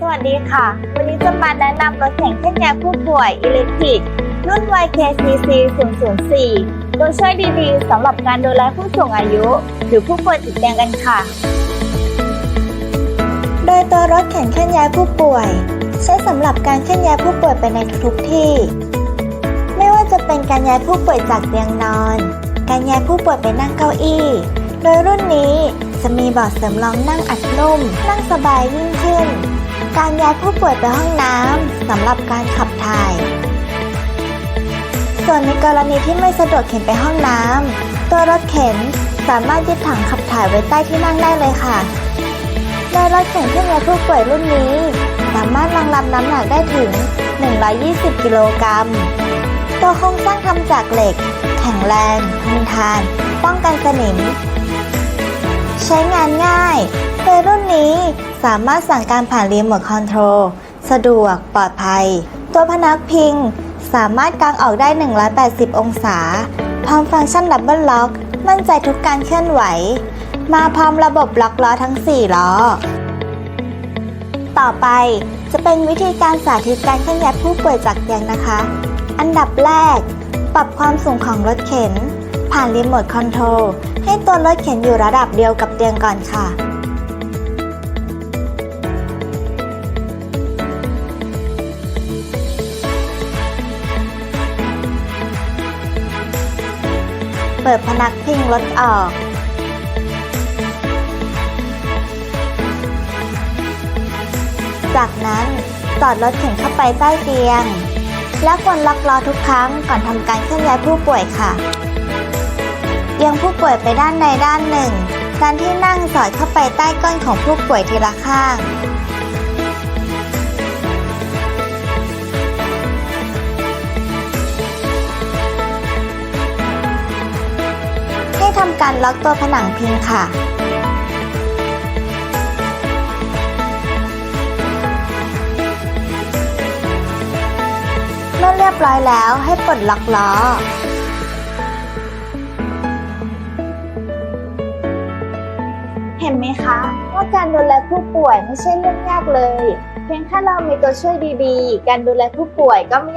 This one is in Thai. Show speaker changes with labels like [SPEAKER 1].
[SPEAKER 1] สวัสดีค่ะ วันนี้จะมาแนะนำรถแข่งเคลื่นย้าผู้ป่วยอิเล็กทริก รุ่น YKCC 004 ตัวช่วยดีๆสำหรับการดูแลผู้สูงอายุ หรือผู้ป่วยติดเตียงกันค่ะ
[SPEAKER 2] โดยตัวรถเข็นเคลื่อนย้ายผู้ป่วย ใช้สำหรับการเคลื่อนย้ายผู้ป่วยไปในทุกที่ ไม่ว่าจะเป็นการย้ายผู้ป่วยจากเตียงนอน การย้ายผู้ป่วยไปนั่งเก้าอี้ โดยรุ่นนี้จะมีเบาะเสริมรองนั่งอัดนุ่ม นั่งสบายยิ่งขึ้น การย้ายผู้ป่วยไปห้องน้ำสำหรับการขับถ่าย ส่วนในกรณีที่ไม่สะดวกเข็นไปห้องน้ำตัวรถเข็นสามารถยึดถังขับถ่ายไว้ใต้ที่นั่งได้เลยค่ะโดยรถเข็นเคลื่อนย้ายผู้ป่วยรุ่นนี้ สามารถรองรับน้ำหนักได้ถึง 120 กิโลกรัม ตัวโครงสร้างทำจากเหล็ก แข็งแรงทนทาน ป้องกันสนิม ใช้งานง่ายโดยรุ่นนี้สามารถสั่งการผ่านรีโมทคอนโทรลสะดวกปลอดภัย ตัวพนักพิง สามารถกางออกได้ 180 องศา พร้อมฟังก์ชันดับเบิลล็อก มั่นใจทุกการเคลื่อนไหว มาพร้อมระบบล็อกล้อทั้ง 4 ล้อ ต่อไปจะเป็นวิธีการสาธิตการเคลื่อนย้ายผู้ป่วยจากเตียงนะคะ อันดับแรก ปรับความสูงของรถเข็น ผ่านรีโมทคอนโทรลให้ตัวรถเข็นอยู่ระดับเดียวกับเตียงก่อนค่ะเปิดพนักพิงรถออก จากนั้นจอดรถเข็นเข้าไปใต้เตียง และควรล็อกล้อทุกครั้งก่อนทำการเคลื่อนย้ายผู้ป่วยค่ะ เอียงผู้ป่วยไปด้านในด้านหนึ่ง การที่นั่งสอดเข้าไปใต้ก้นของผู้ป่วยทีละข้าง ให้ทำการล็อกตัวผนังพิงค่ะเมื่อเรียบร้อยแล้วให้ปลดล็อกล้อ
[SPEAKER 1] นไหมคะ ว่าการดูแลผู้ป่วยไม่ใช่เรื่องยากเลย เพียงแค่เรามีตัวช่วยดีๆ การดูแลผู้ป่วยก็ไม่ยาก